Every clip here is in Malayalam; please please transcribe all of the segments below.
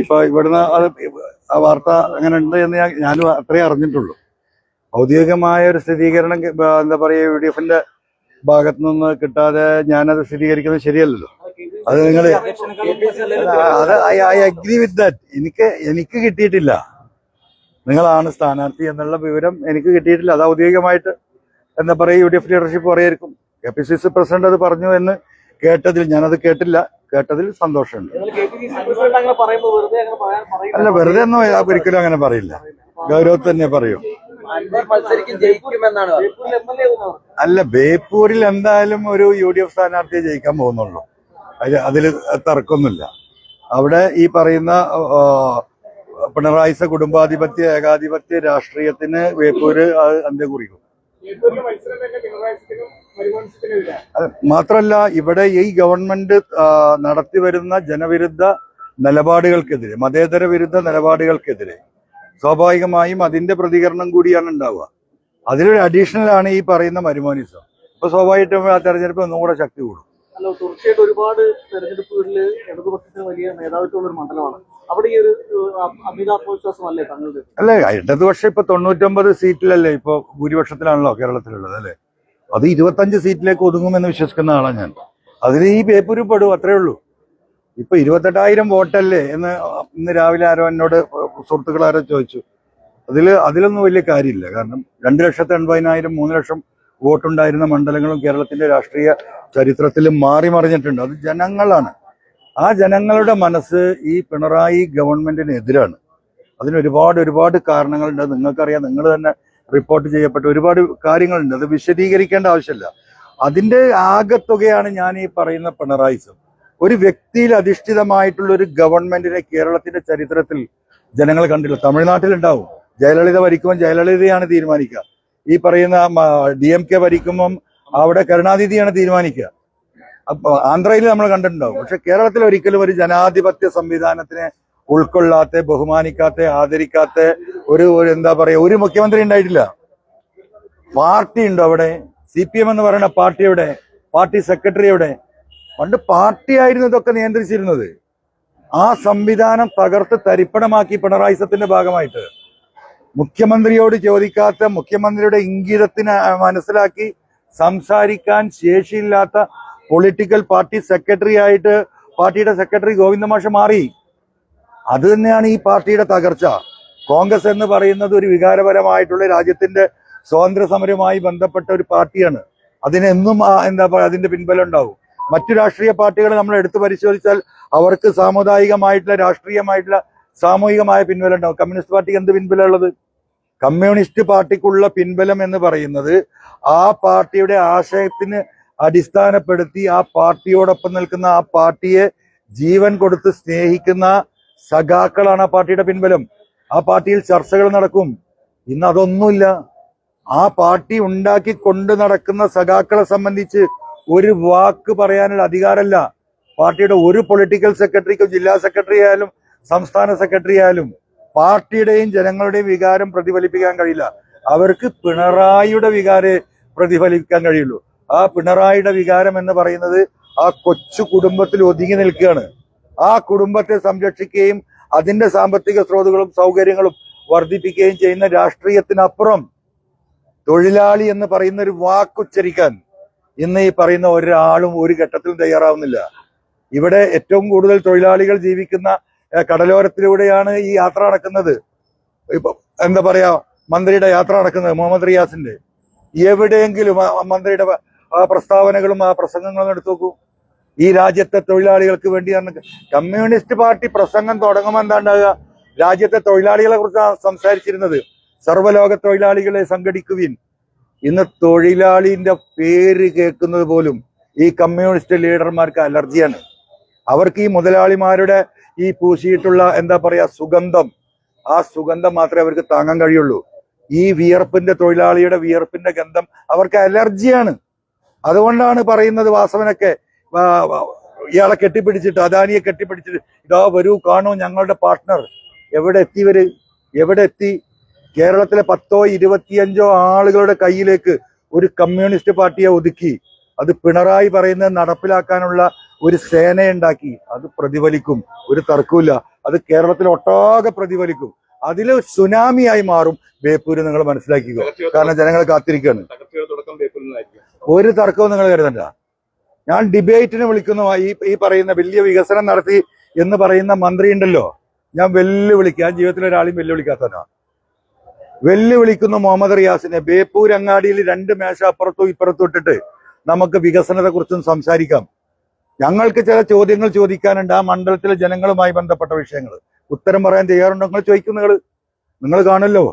ഇപ്പൊ ഇവിടുന്ന് അത് ആ വാർത്ത അങ്ങനെ ഉണ്ട് എന്ന് ഞാൻ ഞാനും അത്രേ അറിഞ്ഞിട്ടുള്ളൂ. ഔദ്യോഗികമായ ഒരു സ്ഥിരീകരണം എന്താ പറയുക യു ഡി എഫിന്റെ ഭാഗത്തു നിന്ന് കിട്ടാതെ ഞാനത് സ്ഥിരീകരിക്കുന്നത് ശരിയല്ലല്ലോ. അത് നിങ്ങൾ അത് ഐ അഗ്രി വിത്ത് ദാറ്റ് എനിക്ക് എനിക്ക് കിട്ടിയിട്ടില്ല. നിങ്ങളാണ് സ്ഥാനാർത്ഥി എന്നുള്ള വിവരം എനിക്ക് കിട്ടിയിട്ടില്ല. അത് ഔദ്യോഗികമായിട്ട് എന്താ പറയുക U D F leadership പറയായിരിക്കും K P C C president അത് പറഞ്ഞു എന്ന് കേട്ടതിൽ ഞാനത് കേട്ടില്ല. കേട്ടതിൽ സന്തോഷമുണ്ട്. അല്ല വെറുതെ ഒന്നും ഒരിക്കലും അങ്ങനെ പറയില്ല. ഗൗരവത്തിൽ തന്നെ പറയും. അല്ല ബേപ്പൂരിൽ എന്തായാലും ഒരു യു ഡി എഫ് സ്ഥാനാർത്ഥിയെ ജയിക്കാൻ പോകുന്നുള്ളൂ. അതിൽ അതിൽ തർക്കമൊന്നുമില്ല. അവിടെ ഈ പറയുന്ന പിണറായിസ കുടുംബാധിപത്യ ഏകാധിപത്യ രാഷ്ട്രീയത്തിന് ബേപ്പൂര് അന്ത്യം കുറിക്കും. മാത്രല്ല ഇവിടെ ഈ ഗവൺമെന്റ് നടത്തി നടത്തിവരുന്ന ജനവിരുദ്ധ നിലപാടുകൾക്കെതിരെ മതേതര വിരുദ്ധ നിലപാടുകൾക്കെതിരെ സ്വാഭാവികമായും അതിന്റെ പ്രതികരണം കൂടിയാണ് ഉണ്ടാവുക. അതിലൊരു അഡീഷണൽ ആണ് ഈ പറയുന്ന മരുമോനിസം. അപ്പൊ സ്വാഭാവികമായിട്ടും ആ തെരഞ്ഞെടുപ്പ് ഒന്നും കൂടെ ശക്തി കൂടും. അല്ല തീർച്ചയായിട്ടും ഒരുപാട് തെരഞ്ഞെടുപ്പുകളിൽ ഇടതുപക്ഷത്തിന് വലിയ മേധാവിത്വമുള്ള ഒരു മണ്ഡലമാണ്. അവിടെ ഈ ഒരു ഏഹ്, അമിത അല്ലേ തങ്ങളുടെ അല്ലേ ഇടതുപക്ഷം ഇപ്പൊ തൊണ്ണൂറ്റൊമ്പത് സീറ്റിലല്ലേ ഇപ്പൊ ഭൂരിപക്ഷത്തിലാണല്ലോ കേരളത്തിലുള്ളത് അല്ലേ? അത് ഇരുപത്തഞ്ച് സീറ്റിലേക്ക് ഒതുങ്ങുമെന്ന് വിശ്വസിക്കുന്ന ആളാണ് ഞാൻ. അതിൽ ഈ പേപ്പൂര് പെടും അത്രേ ഉള്ളൂ. ഇപ്പൊ ഇരുപത്തെട്ടായിരം വോട്ടല്ലേ എന്ന് ഇന്ന് രാവിലെ ആരോ എന്നോട് സുഹൃത്തുക്കൾ ആരോ ചോദിച്ചു. അതിൽ അതിലൊന്നും വലിയ കാര്യമില്ല. കാരണം രണ്ട് ലക്ഷത്തി എൺപതിനായിരം മൂന്ന് ലക്ഷം വോട്ടുണ്ടായിരുന്ന മണ്ഡലങ്ങളും കേരളത്തിന്റെ രാഷ്ട്രീയ ചരിത്രത്തിൽ മാറി മറിഞ്ഞിട്ടുണ്ട്. അത് ജനങ്ങളാണ്. ആ ജനങ്ങളുടെ മനസ്സ് ഈ പിണറായി ഗവൺമെന്റിനെതിരാണ് അതിന് ഒരുപാട് ഒരുപാട് കാരണങ്ങളുണ്ട്. നിങ്ങൾക്കറിയാം. നിങ്ങൾ തന്നെ റിപ്പോർട്ട് ചെയ്യപ്പെട്ട ഒരുപാട് കാര്യങ്ങളുണ്ട്. അത് വിശദീകരിക്കേണ്ട ആവശ്യമില്ല. അതിന്റെ ആകത്തുകയാണ് ഞാൻ ഈ പറയുന്ന പിണറായിസം. ഒരു വ്യക്തിയിൽ അധിഷ്ഠിതമായിട്ടുള്ള ഒരു ഗവൺമെന്റിനെ കേരളത്തിന്റെ ചരിത്രത്തിൽ ജനങ്ങൾ കണ്ടില്ല. തമിഴ്നാട്ടിലുണ്ടാവും. ജയലളിത ഭരിക്കുമ്പോൾ ജയലളിതയാണ് തീരുമാനിക്കുക. ഈ പറയുന്ന ഡി എം കെ ഭരിക്കുമ്പം അവിടെ കരുണാനിധിയാണ് തീരുമാനിക്കുക. അപ്പൊ ആന്ധ്രയിൽ നമ്മൾ കണ്ടിട്ടുണ്ടാവും. പക്ഷെ കേരളത്തിൽ ഒരിക്കലും ഒരു ജനാധിപത്യ സംവിധാനത്തിനെ ഉൾക്കൊള്ളാത്ത ബഹുമാനിക്കാത്ത ആദരിക്കാത്ത ഒരു എന്താ പറയാ ഒരു മുഖ്യമന്ത്രി ഉണ്ടായിട്ടില്ല. പാർട്ടി ഉണ്ടോ അവിടെ? സി പി എം എന്ന് പറയുന്ന പാർട്ടി എവിടെ? പാർട്ടി സെക്രട്ടറി എവിടെ? പണ്ട് പാർട്ടി ആയിരുന്നു ഇതൊക്കെ നിയന്ത്രിച്ചിരുന്നത്. ആ സംവിധാനം തകർത്ത് തരിപ്പണമാക്കി പിണറായി സത്തിന്റെ ഭാഗമായിട്ട്. മുഖ്യമന്ത്രിയോട് ചോദിക്കാത്ത മുഖ്യമന്ത്രിയുടെ ഇംഗിതത്തിന് മനസ്സിലാക്കി സംസാരിക്കാൻ ശേഷിയില്ലാത്ത പൊളിറ്റിക്കൽ പാർട്ടി സെക്രട്ടറി ആയിട്ട് പാർട്ടിയുടെ സെക്രട്ടറി ഗോവിന്ദമാഷ് മാറി. അത് തന്നെയാണ് ഈ പാർട്ടിയുടെ തകർച്ച. കോൺഗ്രസ് എന്ന് പറയുന്നത് ഒരു വികാരപരമായിട്ടുള്ള രാജ്യത്തിന്റെ സ്വാതന്ത്ര്യ സമരവുമായി ബന്ധപ്പെട്ട ഒരു പാർട്ടിയാണ്. അതിനെന്നും എന്താ പറയുക അതിന്റെ പിൻബലം ഉണ്ടാവും. മറ്റു രാഷ്ട്രീയ പാർട്ടികൾ നമ്മൾ എടുത്തു പരിശോധിച്ചാൽ അവർക്ക് സാമുദായികമായിട്ടുള്ള രാഷ്ട്രീയമായിട്ടുള്ള സാമൂഹികമായ പിൻബലം ഉണ്ടാവും. കമ്മ്യൂണിസ്റ്റ് പാർട്ടിക്ക് എന്ത് പിൻബലമുള്ളത്? കമ്മ്യൂണിസ്റ്റ് പാർട്ടിക്കുള്ള പിൻബലം എന്ന് പറയുന്നത് ആ പാർട്ടിയുടെ ആശയത്തിന് അടിസ്ഥാനപ്പെടുത്തി ആ പാർട്ടിയോടൊപ്പം നിൽക്കുന്ന ആ പാർട്ടിയെ ജീവൻ കൊടുത്ത് സ്നേഹിക്കുന്ന സഖാക്കളാണ് ആ പാർട്ടിയുടെ പിൻബലം. ആ പാർട്ടിയിൽ ചർച്ചകൾ നടക്കും. ഇന്ന് അതൊന്നുമില്ല. ആ പാർട്ടി ഉണ്ടാക്കി കൊണ്ടു നടക്കുന്ന സഖാക്കളെ സംബന്ധിച്ച് ഒരു വാക്ക് പറയാനുള്ള അധികാരമല്ല. പാർട്ടിയുടെ ഒരു പൊളിറ്റിക്കൽ സെക്രട്ടറിക്കും ജില്ലാ സെക്രട്ടറി ആയാലും സംസ്ഥാന സെക്രട്ടറി ആയാലും പാർട്ടിയുടെയും ജനങ്ങളുടെയും വികാരം പ്രതിഫലിപ്പിക്കാൻ കഴിയില്ല. അവർക്ക് പിണറായിയുടെ വികാരെ പ്രതിഫലിപ്പിക്കാൻ കഴിയുള്ളൂ. ആ പിണറായിയുടെ വികാരം എന്ന് പറയുന്നത് ആ കൊച്ചു കുടുംബത്തിൽ ഒതുങ്ങി നിൽക്കുകയാണ്. ആ കുടുംബത്തെ സംരക്ഷിക്കുകയും അതിന്റെ സാമ്പത്തിക സ്രോതകളും സൗകര്യങ്ങളും വർദ്ധിപ്പിക്കുകയും ചെയ്യുന്ന രാഷ്ട്രീയത്തിനപ്പുറം തൊഴിലാളി എന്ന് പറയുന്ന ഒരു വാക്കുച്ചരിക്കാൻ ഇന്ന് ഈ പറയുന്ന ഒരാളും ഒരു ഘട്ടത്തിലും തയ്യാറാവുന്നില്ല. ഇവിടെ ഏറ്റവും കൂടുതൽ തൊഴിലാളികൾ ജീവിക്കുന്ന കടലോരത്തിലൂടെയാണ് ഈ യാത്ര നടക്കുന്നത്. ഇപ്പൊ എന്താ പറയാ മന്ത്രിയുടെ യാത്ര നടക്കുന്നത് മുഹമ്മദ് റിയാസിന്റെ. എവിടെയെങ്കിലും മന്ത്രിയുടെ ആ പ്രസ്താവനകളും ആ പ്രസംഗങ്ങളും എടുത്തു നോക്കൂ. ഈ രാജ്യത്തെ തൊഴിലാളികൾക്ക് വേണ്ടിയാണ് കമ്മ്യൂണിസ്റ്റ് പാർട്ടി പ്രസംഗം തുടങ്ങുമ്പോൾ എന്താ ഉണ്ടാകുക രാജ്യത്തെ തൊഴിലാളികളെ കുറിച്ചാണ് സംസാരിച്ചിരുന്നത്. സർവലോക തൊഴിലാളികളെ സംഘടിക്കുവിൻ. ഇന്ന് തൊഴിലാളിന്റെ പേര് കേൾക്കുന്നത് പോലും ഈ കമ്മ്യൂണിസ്റ്റ് ലീഡർമാർക്ക് അലർജിയാണ്. അവർക്ക് ഈ മുതലാളിമാരുടെ ഈ പൂശിയിട്ടുള്ള എന്താ പറയാ സുഗന്ധം ആ സുഗന്ധം മാത്രമേ അവർക്ക് താങ്ങാൻ കഴിയുള്ളൂ. ഈ വിയർപ്പിന്റെ തൊഴിലാളിയുടെ വിയർപ്പിന്റെ ഗന്ധം അവർക്ക് അലർജിയാണ്. അതുകൊണ്ടാണ് പറയുന്നത് വാസവനൊക്കെ ഇയാളെ കെട്ടിപ്പിടിച്ചിട്ട് അദാനിയെ കെട്ടിപ്പിടിച്ചിട്ട് ഇതാ വരൂ കാണൂ ഞങ്ങളുടെ പാർട്ട്ണർ എവിടെ എത്തി എവിടെ എത്തി? കേരളത്തിലെ പത്തോ ഇരുപത്തിയഞ്ചോ ആളുകളുടെ കയ്യിലേക്ക് ഒരു കമ്മ്യൂണിസ്റ്റ് പാർട്ടിയെ ഒതുക്കി. അത് പിണറായി പറയുന്നത് നടപ്പിലാക്കാനുള്ള ഒരു സേനയുണ്ടാക്കി. അത് പ്രതിഫലിക്കും. ഒരു തർക്കമില്ല അത് കേരളത്തിൽ ഒട്ടാകെ പ്രതിഫലിക്കും. അതിൽ സുനാമിയായി മാറും. ബേപ്പൂര് നിങ്ങൾ മനസ്സിലാക്കിക്കോ. കാരണം ജനങ്ങൾ കാത്തിരിക്കുകയാണ്. ഒരു തർക്കവും നിങ്ങൾ കരുതണ്ട. ഞാൻ ഡിബേറ്റിന് വിളിക്കുന്ന. ഈ പറയുന്ന വലിയ വികസനം നടത്തി എന്ന് പറയുന്ന മന്ത്രി ഉണ്ടല്ലോ ഞാൻ വെല്ലുവിളിക്കുക ഞാൻ ജീവിതത്തിൽ ഒരാളെയും വെല്ലുവിളിക്കാത്തവനാ. വെല്ലുവിളിക്കുന്ന മുഹമ്മദ് റിയാസിനെ. ബേപ്പൂർ അങ്ങാടിയിൽ രണ്ട് മേശ അപ്പുറത്തും ഇപ്പുറത്തും ഇട്ടിട്ട് നമുക്ക് വികസനത്തെ കുറിച്ചും സംസാരിക്കാം. ഞങ്ങൾക്ക് ചില ചോദ്യങ്ങൾ ചോദിക്കാനുണ്ട്. ആ മണ്ഡലത്തിലെ ജനങ്ങളുമായി ബന്ധപ്പെട്ട വിഷയങ്ങൾ. ഉത്തരം പറയാൻ തയ്യാറുണ്ടോ? നിങ്ങൾ ചോദിക്കും നിങ്ങൾ നിങ്ങൾ കാണല്ലോ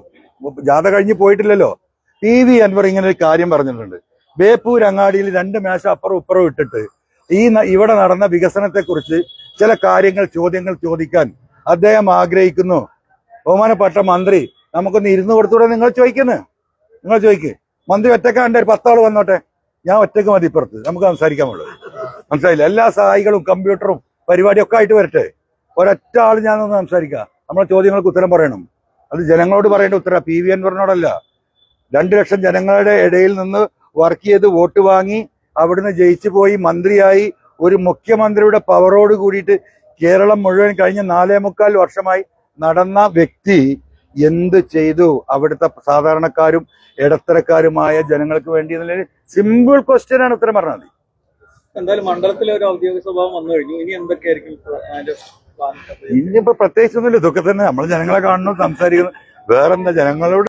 ജാഥ കഴിഞ്ഞ് പോയിട്ടില്ലല്ലോ. പി വി അൻവർ ഇങ്ങനെ ഒരു കാര്യം പറഞ്ഞിട്ടുണ്ട്. ബേപ്പൂർ അങ്ങാടിയിൽ രണ്ട് മേശ അപ്പുറം ഉപ്പുറം ഇട്ടിട്ട് ഈ ഇവിടെ നടന്ന വികസനത്തെക്കുറിച്ച് ചില കാര്യങ്ങൾ ചോദ്യങ്ങൾ ചോദിക്കാൻ അദ്ദേഹം ആഗ്രഹിക്കുന്നു. ബഹുമാനപ്പെട്ട മന്ത്രി നമുക്കൊന്ന് ഇരുന്ന് കൊടുത്തൂടെ നിങ്ങൾ ചോദിക്കുന്നു? നിങ്ങൾ ചോദിക്ക്. മന്ത്രി ഒറ്റക്കാണ്ട് ഒരു പത്താൾ വന്നോട്ടെ. ഞാൻ ഒറ്റയ്ക്ക് മതി ഇപ്പുറത്ത്. നമുക്ക് സംസാരിക്കാമുള്ളൂ. മനസ്സിലായില്ല? എല്ലാ സഹായികളും കമ്പ്യൂട്ടറും പരിപാടിയൊക്കെ ആയിട്ട് വരട്ടെ. ഒരൊറ്റ ആൾ ഞാനൊന്ന് സംസാരിക്കാം. നമ്മളെ ചോദ്യങ്ങൾക്ക് ഉത്തരം പറയണം. അത് ജനങ്ങളോട് പറയേണ്ട ഉത്തരം. പി വി അൻവറിനോടല്ല. രണ്ട് ലക്ഷം ജനങ്ങളുടെ ഇടയിൽ നിന്ന് വർക്ക് ചെയ്ത് വോട്ട് വാങ്ങി അവിടുന്ന് ജയിച്ചു പോയി മന്ത്രിയായി ഒരു മുഖ്യമന്ത്രിയുടെ പവറോട് കൂടിയിട്ട് കേരളം മുഴുവൻ കഴിഞ്ഞ നാലേ മുക്കാൽ വർഷമായി നടന്ന വ്യക്തി എന്ത് ചെയ്തു? അവിടുത്തെ സാധാരണക്കാരും ഇടത്തരക്കാരുമായ ജനങ്ങൾക്ക് വേണ്ടി എന്നുള്ള സിമ്പിൾ ക്വസ്റ്റ്യൻ ആണ് ഉത്തരം പറഞ്ഞത്. മതി എന്തായാലും മണ്ഡലത്തിലെ ഒരു ഔദ്യോഗിക സ്വഭാവം വന്നു കഴിഞ്ഞു. ഇനി എന്തൊക്കെയായിരിക്കും ഇനിയിപ്പോ പ്രത്യേകിച്ചൊന്നുമില്ല. ഇതൊക്കെ തന്നെ നമ്മൾ ജനങ്ങളെ കാണുന്നു സംസാരിക്കുന്നു. വേറെന്താ? ജനങ്ങളോട്